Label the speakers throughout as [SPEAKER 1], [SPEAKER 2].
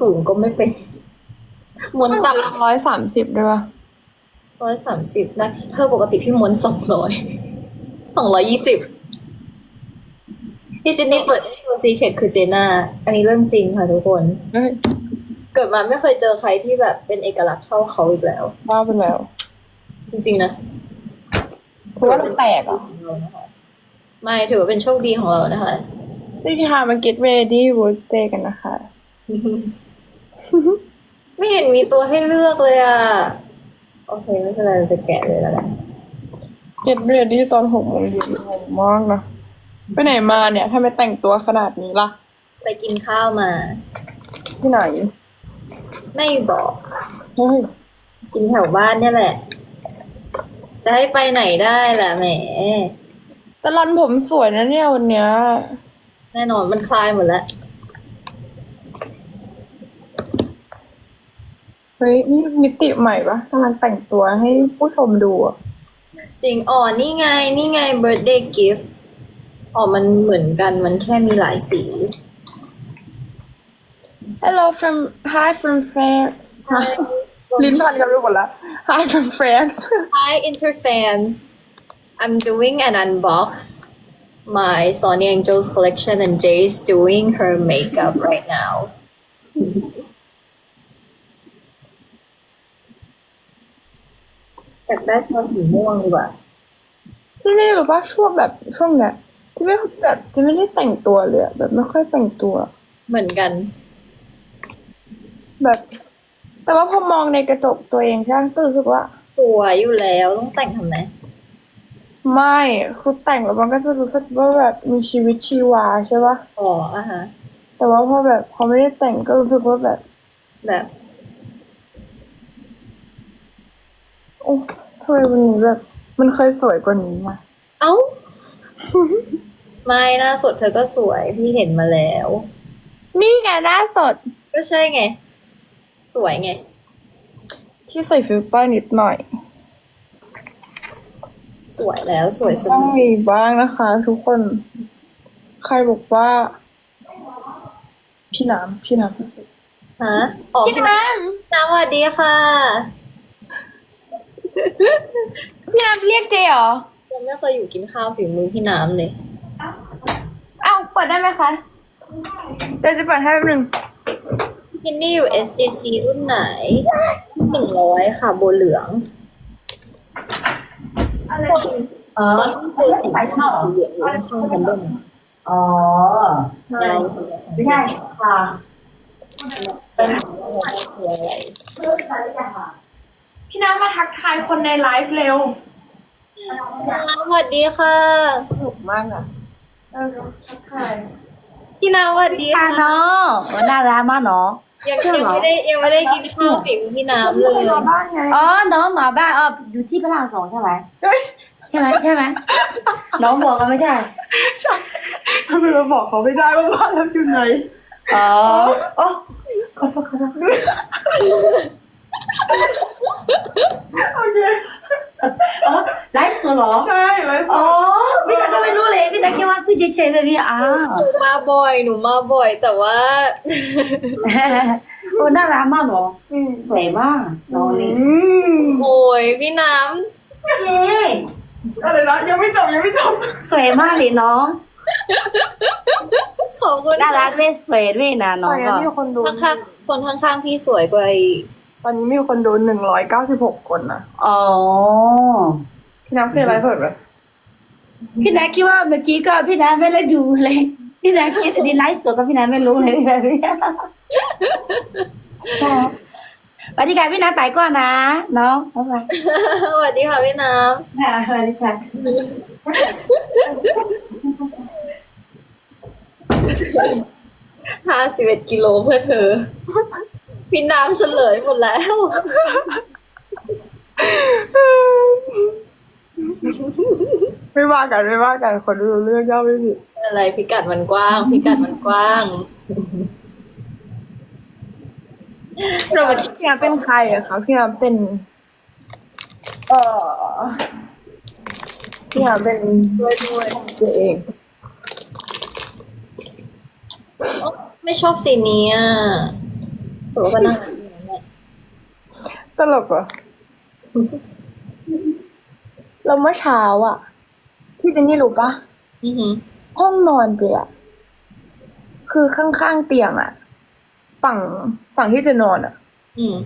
[SPEAKER 1] สูงก็ไม่เป็นมวนต่
[SPEAKER 2] ร้อยสามสิบด้วยปะำ
[SPEAKER 1] ร้อยสามสิบนะเธอปกติพี่มวนสองร้อยสองร้อยยี่สิบที่เจนนี่เปิดให้ดูซีเช็คคือเจน่า อันนี้เรื่องจริงค่ะทุกคน
[SPEAKER 2] เฮ้ย
[SPEAKER 1] เกิดมาไม่เคยเจอใครที่แบบเป็นเอกลักษณ์เท่าเขาอีกแล้ว
[SPEAKER 2] บ้าไปแล้ว
[SPEAKER 1] จริงๆนะ
[SPEAKER 2] เพราะว่าเราแตกอะ
[SPEAKER 1] ไม่ถือว่าเป็นโชคดีของเรานะคะ
[SPEAKER 2] ที่ค่ะมา get ready birthday กันนะคะ
[SPEAKER 1] ไม่เห็นมีตัวให้เลือกเลยอะ โอเคไม่เป็นไรเราจะแกะเลยแล้วกัน
[SPEAKER 2] get ready ตอนหกโมงเย็นงงมากนะไปไหนมาเนี่ยทำไมแต่งตัวขนาดนี้ล่ะ
[SPEAKER 1] ไปกินข้าวมา
[SPEAKER 2] ที่ไหน
[SPEAKER 1] ไม่บอก
[SPEAKER 2] เฮ้ย
[SPEAKER 1] กินแถวบ้านเนี่ยแหละ จะให้ไปไหนได้ล่ะแหม
[SPEAKER 2] แต่รันผมสวยนะเนี่ยวันเนี้ย
[SPEAKER 1] แน่นอนมันคลายหมดแล้ว
[SPEAKER 2] เฮ้ยนี่มิติใหม่ปะกำลังแต่งตัวให้ผู้ชมดูอะ
[SPEAKER 1] จริงอ๋อนี่ไง นี่ไง birthday gift อ๋อมันเหมือนกันมันแค่มีหลายสี
[SPEAKER 2] Hello from Hi from France ลิ้นพันกันไปหมดละ Hi from France
[SPEAKER 1] Hi Interfans I'm doing an unbox my Sony Angels collection and Jay's doing her makeup right now อยากได้ตัวสีม่วงดีกว่า
[SPEAKER 2] ที่นี่รู้ปะช่วงแบบช่วงเนี้ยที่ไม่แบบที่ไม่ได้แต่งตัวเลยอะแบบไม่ค่อยแต่งตัว
[SPEAKER 1] เหมือนกัน
[SPEAKER 2] แบบ แต่ว่าพอมองในกระจกตัวเองใช่ไหมก็รู้สึกว่า
[SPEAKER 1] สวยอยู่แล้วต้องแต่งทำไม
[SPEAKER 2] ไม่คือแต่งแล้วมันก็จะรู้สึกว่าแบบมีชีวิตชีวาใช่ปะ
[SPEAKER 1] อ๋ออะฮะ
[SPEAKER 2] แต่ว่าพอแบบพอไม่ได้แต่งก็รู้สึกว่าแบบ
[SPEAKER 1] แบบ
[SPEAKER 2] โอ้ทำไมวันนี้แบบ มันเคยสวยกว่านี้มา
[SPEAKER 1] เอ้า ไม่หน้าสดเธอก็สวยพี่เห็นมาแล้ว
[SPEAKER 2] นี่ไงหน้าสด
[SPEAKER 1] ก็ใช่ไง สวยไง
[SPEAKER 2] ที่ใส่ฟิลเตอร์นิดหน่อย
[SPEAKER 1] สวยแล้วสวยส
[SPEAKER 2] ต้อง
[SPEAKER 1] ม
[SPEAKER 2] มีบ้างนะคะ ทุกคน ใครบอกว่า พี่น้ำพี่น้ำ
[SPEAKER 1] ฮะอ๋อ
[SPEAKER 2] พี่
[SPEAKER 1] พี่
[SPEAKER 2] น้
[SPEAKER 1] น้ำสวัสดีค่ะำ
[SPEAKER 2] พี่น้ำเรียกเจเหรอ
[SPEAKER 1] ยังไม่เคยอยู่กินข้าวฝีมือพี่น้ำเลย
[SPEAKER 2] เอ้าเปิดได้ไหมคะเดี๋ยวจะเปิดให้แป๊บนึง
[SPEAKER 1] พี่นี่อยู่ SJC รุ่นไหนหนึ่งร้อยค่ะโบเหลือง
[SPEAKER 3] เออ
[SPEAKER 1] คือสีม่วงเหลืองอยู่ข้างๆกันด้วย
[SPEAKER 3] อ๋อ
[SPEAKER 1] ใช่
[SPEAKER 3] ไม่ใช่ค่ะ
[SPEAKER 1] เป็นคืออะไร
[SPEAKER 2] พี่น้ำมาทักทายคนในไลฟ์เร็ว
[SPEAKER 1] สวัสดีค่ะ
[SPEAKER 2] สนุกมากอะเออทักทาย
[SPEAKER 1] พี่น้ำสวัสดี
[SPEAKER 3] ค่ะ
[SPEAKER 1] ค่ะ
[SPEAKER 3] เนาะน่ารักมากเนาะ
[SPEAKER 1] ยังยังไม่ได้ยังไม่ได้กินข้าวฝีมือพี่น้ำเลย
[SPEAKER 2] มาบ้านไง
[SPEAKER 3] อ๋อน้องหมาบ้านอ๋ออยู่ที่พระรามสองใช่ไหม
[SPEAKER 2] เฮ้ย
[SPEAKER 3] ใช่ไหมใช่ไหมน้องบอกกันไม่ใช่
[SPEAKER 2] ใช่ทำไมมาบอกเขาไม่ได้ว่าบ้านเราอยู่ไหน
[SPEAKER 3] อ๋อโอ้ขอโทษขอโทษ
[SPEAKER 2] โอเค
[SPEAKER 3] อ๋อไลฟ์สด เหรอ
[SPEAKER 2] ใช่ไลฟ์ส
[SPEAKER 3] อ๋อ
[SPEAKER 2] ด
[SPEAKER 3] พี่ตาก็ไม่รู้เลย พี่ตาคิดว่าพี่เฉยๆแบบนี้อ้าว
[SPEAKER 1] หนูมาบ่อย หนูมาบ่อย แต่ว่า
[SPEAKER 3] โอ้น่ารักมากเนาะ
[SPEAKER 2] อืม
[SPEAKER 3] สวยมากน้องนี่
[SPEAKER 2] อืม
[SPEAKER 1] โอ้ยพี่น้
[SPEAKER 3] เฮ้ย
[SPEAKER 2] อะไรนะยังไม่จบยังไม่จบ
[SPEAKER 3] สวยมากเลยน้องำ
[SPEAKER 1] ขอบคุณ
[SPEAKER 3] น่ารักด้วยสวยด้วยนะน้
[SPEAKER 2] ต
[SPEAKER 3] อ
[SPEAKER 2] องนนี้
[SPEAKER 3] ก็
[SPEAKER 2] มีคนดู
[SPEAKER 1] ข้างๆคนข้างๆพี่สวยกว่าอีก
[SPEAKER 2] ตอนนี้มีคนดูหนึ่งร้อยเก้าสิบหกคนนะ
[SPEAKER 3] อ๋อ
[SPEAKER 2] พี่ น้ำเคยไลฟ์สดไหม
[SPEAKER 3] พี่นัทคิดว่าเมื่อกี้ก็พี่นัทไม่ได้ดูเลย พี่นัทคิดอันนี้ไลฟ์สดก็พี่นัทไม่รู้เลยแบบนี้สวัสดีค่ะพี่นัทไปก่อนนะน้องบ๊ายบาย
[SPEAKER 1] สวัสดีค่ะพี่น้
[SPEAKER 3] ค่ะสวัสดีค่ะำ
[SPEAKER 1] ห้าสิบเอ็ดกิโลเพื่อเธอ พี่น้ำเฉลยหมดแล้ว
[SPEAKER 2] ไม่ว่ากันไม่ว่ากันคนดูเรื่องย่อไม่ผิด
[SPEAKER 1] อะไรพิกัดมันกว้าง พิกัดมันกว้าง เรามาที่
[SPEAKER 2] พี่น้ำเป็นใครอะคะพี่น้ำเป็น เอ่อพี่น้ำเป็น
[SPEAKER 1] ด้วยด้วย
[SPEAKER 2] ตัวเอง
[SPEAKER 1] ไม่ชอบสีนี้อะแต่ว่าก็นั่งอยู่นั่นแหละ
[SPEAKER 2] ตลกเหรอ เราเมื่อเช้าอะพี่เจนนี่รู้ปะ
[SPEAKER 1] อือหือ
[SPEAKER 2] ห้องนอนเจอะคือข้างๆเตียงอะ ฝั่งฝั่งที่จะนอนอะ
[SPEAKER 1] อืม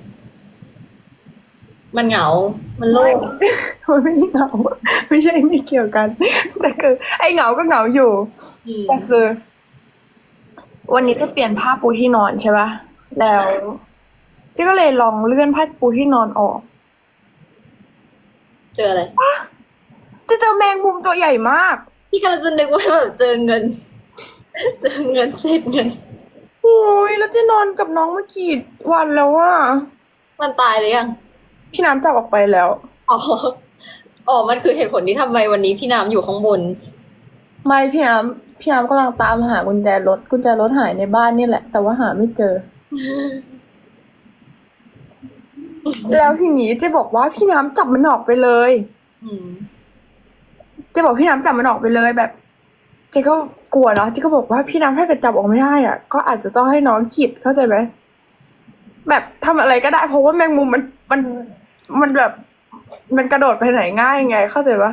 [SPEAKER 1] มันเหงา มันโล่ง
[SPEAKER 2] มันไม่ได้เหงา ไม่ใช่ไม่เกี่ยวกัน แต่คือ ไอ้เหงาก็เหงาอยู่
[SPEAKER 1] อืม
[SPEAKER 2] แต่คือ วันนี้จะเปลี่ยนผ้าปูที่นอนใช่ปะแล้วเจ๊ก็เลยลองเลื่อนผ้าปูที่นอนออก
[SPEAKER 1] เจออะไร
[SPEAKER 2] จะเจอแมงมุมตัวใหญ่มาก
[SPEAKER 1] พี่กำลังจะนึกว่าแบบเจอเงิน เจอเงินเศษเงิน
[SPEAKER 2] โอ้ยแล้วเจะนอนกับน้องมากี่วันแล้วว่า
[SPEAKER 1] มันตายหรือยัง
[SPEAKER 2] พี่น้ำจับออกไปแล้ว
[SPEAKER 1] อ๋อ อ๋อ มันคือเหตุผลที่ทำไมวันนี้พี่น้ำอยู่ข้างบน
[SPEAKER 2] ไม่พี่น้ำพี่น้ำกำลังตามหากุญแจรถกุญแจรถหายในบ้านนี่แหละ แต่ว่าหาไม่เจอ แล้วทีนี้เจ๊บอกว่าพี่น้ำจับมันออกไปเลย
[SPEAKER 1] อืม
[SPEAKER 2] เจ๊บอกพี่น้ำจับมันออกไปเลยแบบ เจ๊ก็กลัวเนาะเจ๊ก็บอกว่าพี่น้ำถ้าเกิดจับออกไม่ได้อะ ก็อาจจะต้องให้น้องขีดเข้าใจไหมแบบทำอะไรก็ได้เพราะว่าแมงมุมมันมันมันแบบ มันกระโดดไปไหนง่ายไง เข้าใจปะ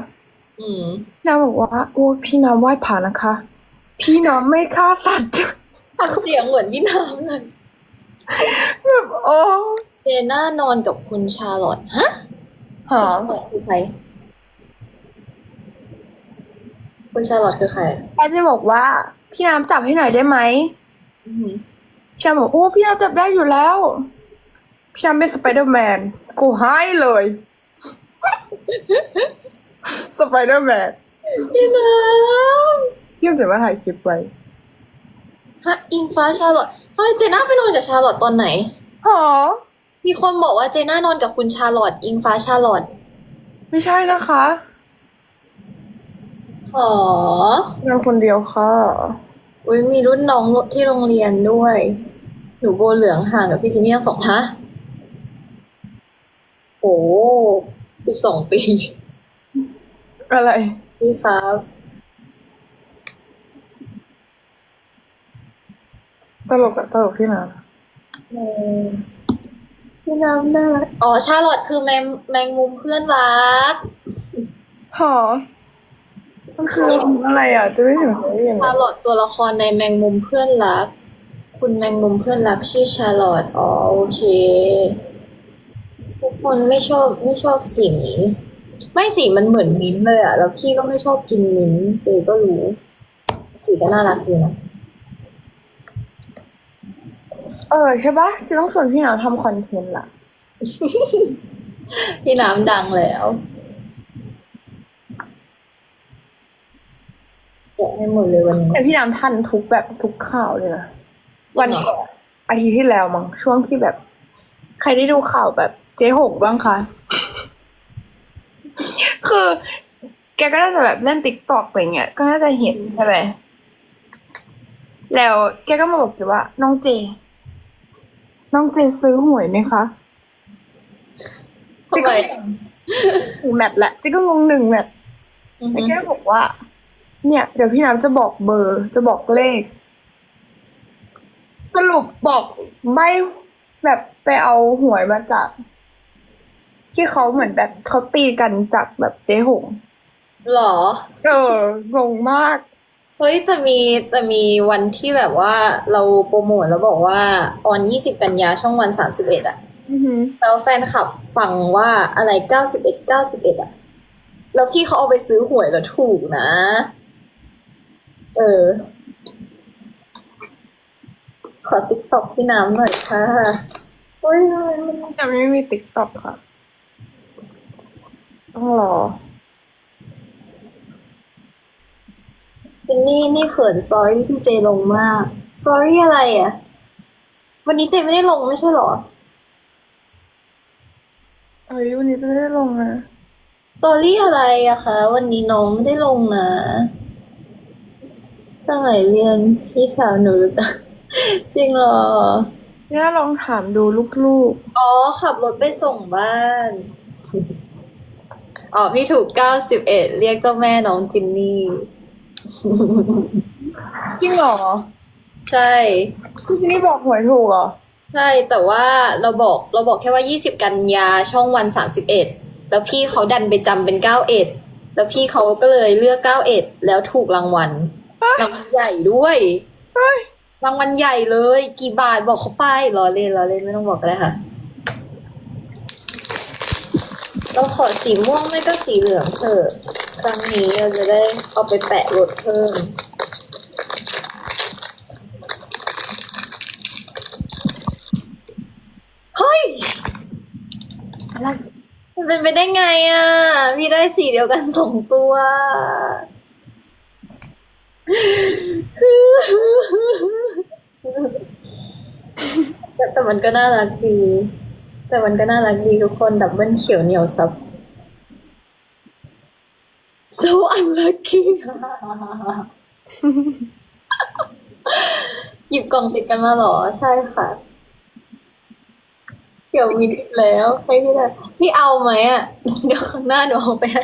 [SPEAKER 1] อืม
[SPEAKER 2] น้ำบอกว่าโอ้พี่น้ำไหว้ผ่านนะคะ พี่น้ำไม่ฆ่าสัตว์
[SPEAKER 1] ทำเสียงเหมือนพี่น้ำเลย
[SPEAKER 2] แบบโอ้
[SPEAKER 1] เจน่านอนกับคุณชาลอตฮะ
[SPEAKER 2] หา
[SPEAKER 1] คุณชาลอตคือใคร คุณชาลอตคือใคร
[SPEAKER 2] แอดจะบอกว่าพี่น้ำจับให้หน่อยได้ไหม
[SPEAKER 1] อืม
[SPEAKER 2] พี่น้ำบอกโอ้พี่น้ำจับได้อยู่แล้ว พี่น้ำเป็นสไปเดอร์แมนกูให้เลยสไปเดอร์แมน
[SPEAKER 1] พี่น้
[SPEAKER 2] พี่น้ำจะมาถ่ายคลิปไว้ำ
[SPEAKER 1] ฮะอิงฟ้าชาลอตเฮ้ยเจน่าไปนอนกับชาลอตตอนไหน
[SPEAKER 2] หอ
[SPEAKER 1] มีคนบอกว่าเจน่านอนกับคุณชาลอตอิงฟ้าชาลอต
[SPEAKER 2] ไม่ใช่นะคะ
[SPEAKER 1] หอน
[SPEAKER 2] อนคนเดียวค่ะ
[SPEAKER 1] อุ้ยมีรุ่นน้องที่โรงเรียนด้วย หนูโบเหลืองห่างกับพี่จินนี่ตั้งสองฮะโอ้สิบสองปี
[SPEAKER 2] อะไร
[SPEAKER 1] พี่ครับ
[SPEAKER 2] ตลกอะตลกที่ไหน
[SPEAKER 1] เออพี่น้ำน่ารักอ๋อ ชาลอตคือแมงแมงมุมเพื่อนรัก
[SPEAKER 2] หอ มันคืออะไรอะจะไม่เห็นเขาได้ยังไง
[SPEAKER 1] ชาลอตตัวละครในแมงมุมเพื่อนรัก คุณแมงมุมเพื่อนรักชื่อชาลอตอ๋อโอเค ทุกคนไม่ชอบไม่ชอบสีนี้ ไม่สีมันเหมือนมิ้นท์เลยอะแล้วพี่ก็ไม่ชอบกินมิ้นท์เจก็รู้สีก็น่ารักดีนะ
[SPEAKER 2] เออใช่ปะจะต้องชวนพี่น้ำทำคอนเทนต์ละ
[SPEAKER 1] พี่น้ำดังแล้ว แกะให้หมดเลยวันนี้
[SPEAKER 2] แต่พี่น้ำทันทุกแบบทุกข่าวเลยนะวัน
[SPEAKER 1] จริงเหรอ
[SPEAKER 2] อาทิตย์ที่แล้วมั้งช่วงที่แบบ ใครได้ดูข่าวแบบเจ๊หกบ้างคะ คือ แกก็น่าจะแบบเล่นติ๊กตอกอะไรเงี้ย ก็น่าจะเห็นใช่ไหมแล้วแกก็มาบอกเจว่า น้องเจ น้องเจซื้อหวยไหมคะ
[SPEAKER 1] ทำไม
[SPEAKER 2] หนึ่งแมทแหละเจ๊ก็งงหนึ่งแมท
[SPEAKER 1] อือ
[SPEAKER 2] แล้ว
[SPEAKER 1] ฮึ
[SPEAKER 2] แกก็บอกว่า เนี่ย เดี๋ยวพี่น้ำจะบอกเบอร์ จะบอกเลข สรุปบอกไม่แบบไปเอาหวยมาจาก ที่เขาเหมือนแบบเขาตีกันจากแบบเจ๊หง
[SPEAKER 1] หรอ
[SPEAKER 2] เอองงมาก
[SPEAKER 1] เฮ้ยแต่มีแต่มีวันที่แบบว่าเราโปรโมทแล้วบอกว่าออนยี่สิบกันยาช่องวันสามสิบเอ็ดอะ
[SPEAKER 2] อือหือ
[SPEAKER 1] แล้วแฟนคลับฟังว่าอะไรเก้าสิบเอ็ดเก้าสิบเอ็ดอะแล้วพี่เขาเอาไปซื้อหวยแล้วถูกนะ เออ ขอติ๊กต็อกพี่น้ำหน่อยค่ะโอ้ยทำไมมัน
[SPEAKER 2] แต่ไม่มีติ๊กต็อกค่ะ ต้องรอ
[SPEAKER 1] เจนนี่นี่เขินสตอรี่ที่เจลงมากสตอรี่อะไรอะวันนี้เจไม่ได้ลงไม่ใช่เหรอ
[SPEAKER 2] เอ้ยวันนี้จะไม่ได้ลงนะ
[SPEAKER 1] สตอรี่อะไรอะคะ วันนี้น้องไม่ได้ลงนะ สมัยเรียนพี่สาวหนูรู้จัก จริงเหรอ
[SPEAKER 2] เนี่ยลองถามดูลูก
[SPEAKER 1] อ๋อ ขับรถไปส่งบ้าน อ๋อ พี่ถูกเก้าสิบเอ็ดเรียกเจ้าแม่น้องจินนี่
[SPEAKER 2] ๆจริงเหรอ
[SPEAKER 1] ใช่
[SPEAKER 2] พี่นี่บอกหวยถูกเหรอ
[SPEAKER 1] ใช่ แต่ว่าเราบอกเราบอกแค่ว่า 20 กันยาช่องวัน 31 แล้วพี่เขาดันไปจำเป็น 91 แล้วพี่เขาก็เลยเลือก 91 แล้วถูกรางวัล รางวัลใหญ่ด้วยรางวัลใหญ่เลย กี่บาทบอกเขาไปรอเล่นรอเล่นไม่ต้องบอกก็ได้ค่ะ เราขอสีม่วงไม่ก็สีเหลืองเถอะครั้งนี้เราจะได้เอาไปแปะรถเพิ่มเฮ้ย
[SPEAKER 3] อะไร
[SPEAKER 1] มันเป็นไปได้ไงอะ พี่ได้สีเดียวกันสองตัว แต่มันก็น่ารักดี แต่มันก็น่ารักดีทุกคนดับเบิลเขียวเหนียวซับ so unlucky หยิบกล่องติดกันมาหรอ ใช่ค่ะ เดี๋ยวมีทิปแล้วให้พี่ได้พี่เอาไหมอะ เดี๋ยวข้างหน้าหนูเอาไปให้